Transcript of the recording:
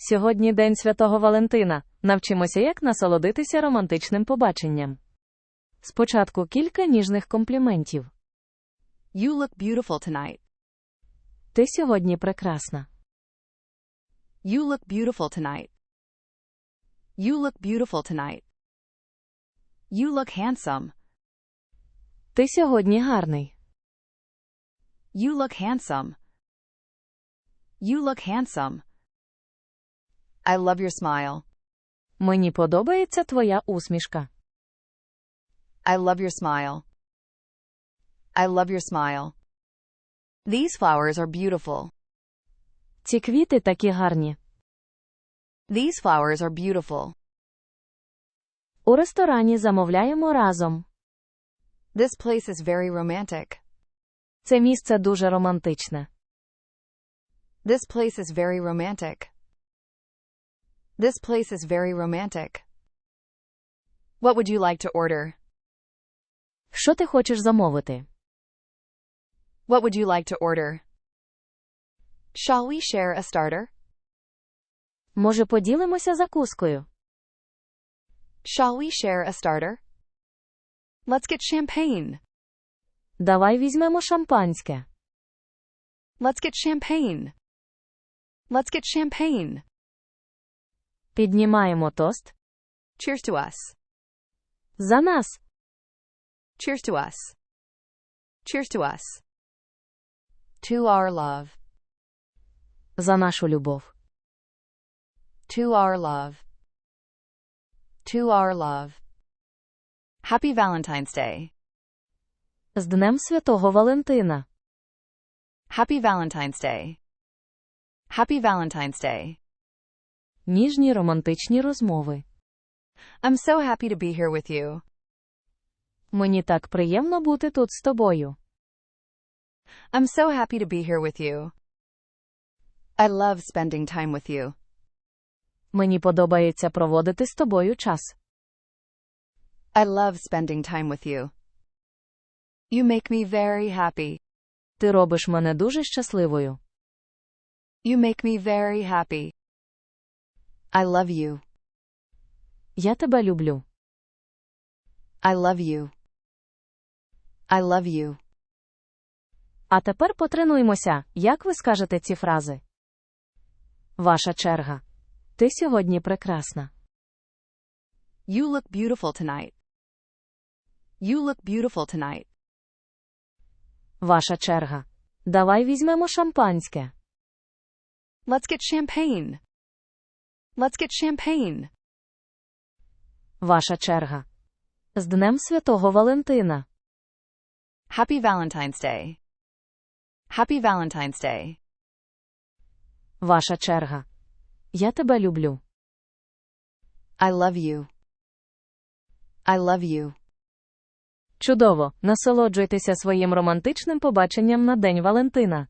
Сьогодні День Святого Валентина. Навчимося, як насолодитися романтичним побаченням. Спочатку кілька ніжних компліментів. You look beautiful tonight. Ти сьогодні прекрасна. You look beautiful tonight. You look beautiful tonight. You look handsome. Ти сьогодні гарний. You look handsome. You look handsome. I love your smile. Мені подобається твоя усмішка. I love your smile. I love your smile. These flowers are beautiful. Ці квіти такі гарні. These flowers are beautiful. У ресторані замовляємо разом. This place is very romantic. Це місце дуже романтичне. This place is very romantic. This place is very romantic. What would you like to order? Що ти хочеш замовити? What would you like to order? Shall we share a starter? Може, поділимося закускою? Shall we share a starter? Let's get champagne. Давай візьмемо шампанське. Let's get champagne. Let's get champagne. Піднімаємо тост. Cheers to us. За нас. Cheers to us. Cheers to us. To our love. За нашу любов. To our love. To our love. Happy Valentine's Day. З Днем Святого Валентина. Happy Valentine's Day. Happy Valentine's Day. Ніжні романтичні розмови. I'm so happy to be here with you. Мені так приємно бути тут з тобою. I'm so happy to be here with you. I love spending time with you. Мені подобається проводити з тобою час. I love spending time with you. You make me very happy. Ти робиш мене дуже щасливою. You make me very happy. I love you. Я тебе люблю. I love you. I love you. А тепер потренуймося, як ви скажете ці фрази. Ваша черга. Ти сьогодні прекрасна. You look beautiful tonight. You look beautiful tonight. Ваша черга. Давай візьмемо шампанське. Let's get champagne. Let's get champagne. Ваша черга. З Днем Святого Валентина. Happy Valentine's Day. Happy Valentine's Day. Ваша черга. Я тебе люблю. I love you. I love you. Чудово! Насолоджуйтеся своїм романтичним побаченням на День Валентина.